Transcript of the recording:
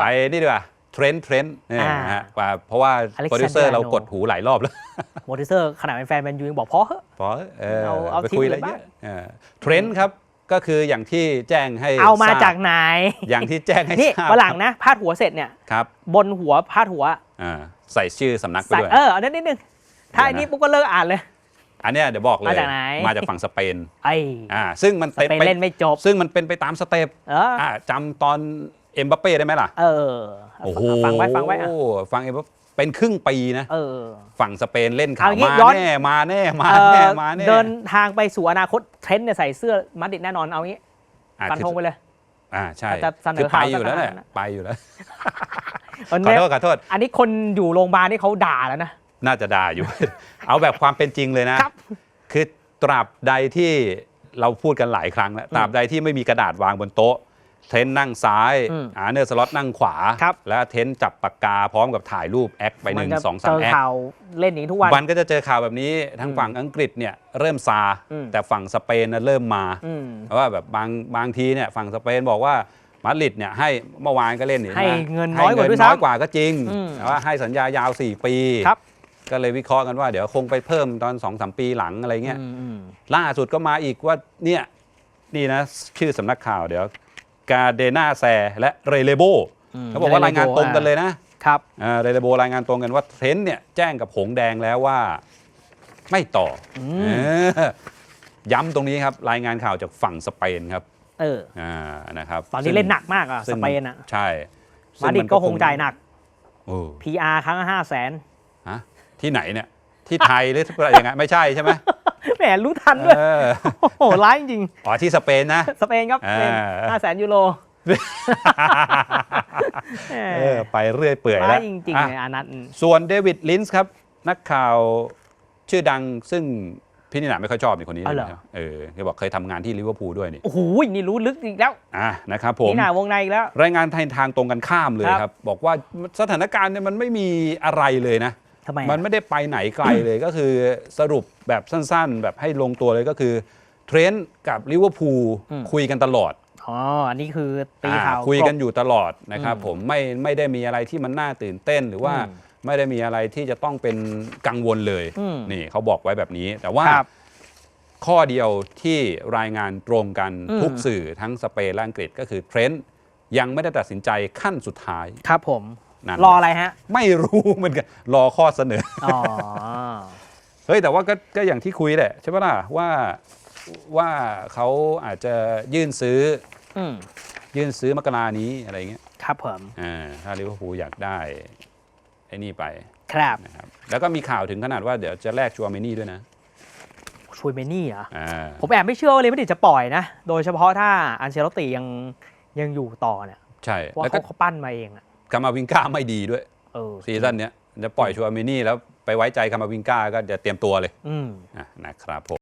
ไปนี่ดีกว่าเทรนด์เทรนด์เนี่ยอ่านะฮะว่าเพราะว่า Alexander โปรดิวเซอร์เรา Arnold กดหูหลายรอบแล้ว โมดิเซอร์ขนาดเป็นแฟนแมนยูยังบอกพอเหอะ พอเออเอาเอาไปทีมคุยอื่อะไรนบ้างเยอะเออเทรนด์ครับก็คืออย่างที่แจ้งให้เอามาทรบจากไหน อย่างที่แจ้งให้นี่ทราบฝรั่งนะพาดหัวเสร็จเนี่ย ครับบนหัวพาดหัวอ่าใส่ชื่อสำนักไปใส่ด้วย เอออันนั้นนิดนึงถ้าอันนี้ปุ๊บก็เลิกอ่านเลย อันเนี้ยเดี๋ยวบอกเลย มาจากไหน มาจากฝั่งสเปนไอ้อ่าซึ่งมันสเปนเล่นไม่จบ ซึ่งมันเป็นไปตามสเต็ปเอออ่าจำตอน เอ็มบัปเป้ได้ไหมล่ะ เออโอ้โหฟังไว้ฟังไว้อะฟังเอ็มบัปเป็นครึ่งปีนะเออฝั่งสเปนเล่นข่าวเอางี้มาย้อนแน่มาแน่มาเอแน่อมาแน่เดินทางไปสู่อนาคตเทรนด์เนี่ยใส่เสื้อมาดริดแน่นอนเอางี้อ่าฟันธงไปเลยอ่าใช่จะเสนอคือไปข่าวอยู่แล้วขนาดเนี่ยนั้นไปอยู่แล้ววันขอเนี้ยโทษขอโทษ อันนี้คนอยู่โรงพยาบาลนี่เขาด่าแล้วนะ น่าจะด่าอยู่ เอาแบบความเป็นจริงเลยนะครับคือตราบใดที่เราพูดกันหลายครั้งแล้วตราบใดที่ไม่มีกระดาษวางบนโต๊ะ เทนนั่งซ้ายอืมอาร์เนอร์สล็อตนั่งขวา ครับแล้วเทนจับปากกาพร้อมกับถ่ายรูปแอคไปหนึ่งมัจะสองสาเจมอแอค ข่าวเล่นอย่างนี้ทุกวันวันก็จะเจอข่าวแบบนี้ทางฝั่งอังกฤษเนี่ยเริ่มซา อืม แต่ฝั่งสเปนน่ะเริ่มมา อืมเพราะว่าแบบบางบางทีเนี่ยฝั่งสเปนบอกว่ามาดริดเนี่ยให้เมื่อวานก็เล่นนี่ให้นะเงินน้อยกว่าให้ด้วยน้อยซ้ำกว่าก็จริง อืมแต่ว่าให้สัญญายาว 4 ปี ครับ ก็เลยวิเคราะห์กันว่าเดี๋ยวคงไปเพิ่มตอน2อสปีหลังอะไรเงี้ยอืมอืมล่าสุดก็มาอีกว่าเนี่ยนี่นะชื่อสำนักข่าวเดี๋ยว กาเดนาแซและเรเลโบมเขาบอกว่ารายงานตรงกันเลยนะครับอ่าเรเลโบรายงานตรงกันว่าเทรนต์เนี่ยแจ้งกับหงแดงแล้วว่าไม่ต่ออมเออย้ำตรงนี้ครับ รายงานข่าวจากฝั่งสเปนครับ เอออ่านะครับตอนนี้เล่นหนักมากอะซึ่สงเปนอะใช่ซึ่มาดริดก็คงจ่ายหนักโอ้ PR ครั้งละห้าแสนฮะที่ไหนเนี่ย ที่ไทยหรืออะไรยังไงไม่ใช่ใช่ไหม แหมรู้ทันด้วย เออโอ้โหร้ายจริงอ๋อที่สเปนนะ ๆสเปนครับอ่าห้าแสนยูโรแหมเออไปเรื่อยเปื่อยร้าแล้ยวจริงอะๆเลยอานัทส่วนเดวิดลินส์ครับ นักข่าวชื่อดังซึ่งพี่นิน่าไม่ค่อยชอบนี่คนนี้อ๋อเหรอใช่ไหมเออเขาบอกเคยทำงานที่ลิเวอร์พูลด้วยนี่โอ้โหนี่รู้ลึกอีกแล้วอะนะครับผม นี่หนาวงในอีกแล้ว รายงานทางทางตรงกันข้ามเลยครับครับบอกว่าสถานการณ์เนี่ยมันไม่มีอะไรเลยนะ ทำไมมันไม่ได้ไปไหนไกลเลยก็คือสรุปแบบสั้นๆ แบบให้ลงตัวเลยก็คือเทรนต์กับลิเวอร์พูลคุยกันตลอด อ๋อ อันนี้คือตีอ่าข่าว คุยกันอยู่ตลอดนะครับอืมผมไม่ไม่ได้มีอะไรที่มันน่าตื่นเต้น หรือว่าอืมไม่ได้มีอะไรที่จะต้องเป็นกังวลเลยอืมนี่เขาบอกไว้แบบนี้ แต่ว่าครับข้อเดียวที่รายงานตรงกันอืม ทุกสื่อทั้งสเปนและอังกฤษก็คือเทรนต์ยังไม่ได้ตัดสินใจขั้นสุดท้าย ครับผม นั่นรออะไรฮะ ไม่รู้เหมือนกันรอข้อเสนอ อ๋อ เฮ้ยแต่ว่าก็ก็อย่างที่คุยแหละใช่ปะล่ะว่าว่าเขาอาจจะยื่นซื้ออืมยื่นซื้อมกรานี้อะไรเงี้ยครับผม อ่าถ้าลิเวอร์พูลอยากได้ไอ้นี่ไปครับ นะครับแล้วก็มีข่าวถึงขนาดว่าเดี๋ยวจะแลกชัวเมนี่ด้วยนะช่วยเมนี่เหรอ อ่าผมแอบไม่เชื่อว่าเรอัลมาดริดจะปล่อยนะ โดยเฉพาะถ้าอันเชลติยังยังอยู่ต่อเนี่ยใช่ว่าแล้วก็ เขาเขาปั้นมาเองอะ คามาวิงก้าไม่ดีด้วยเออซีซั่นเนี้ยจะปล่อยชัวเมนี่แล้วไปไว้ใจคามาวิงก้าก็จะเตรียมตัวเลยอืม อะนะครับผม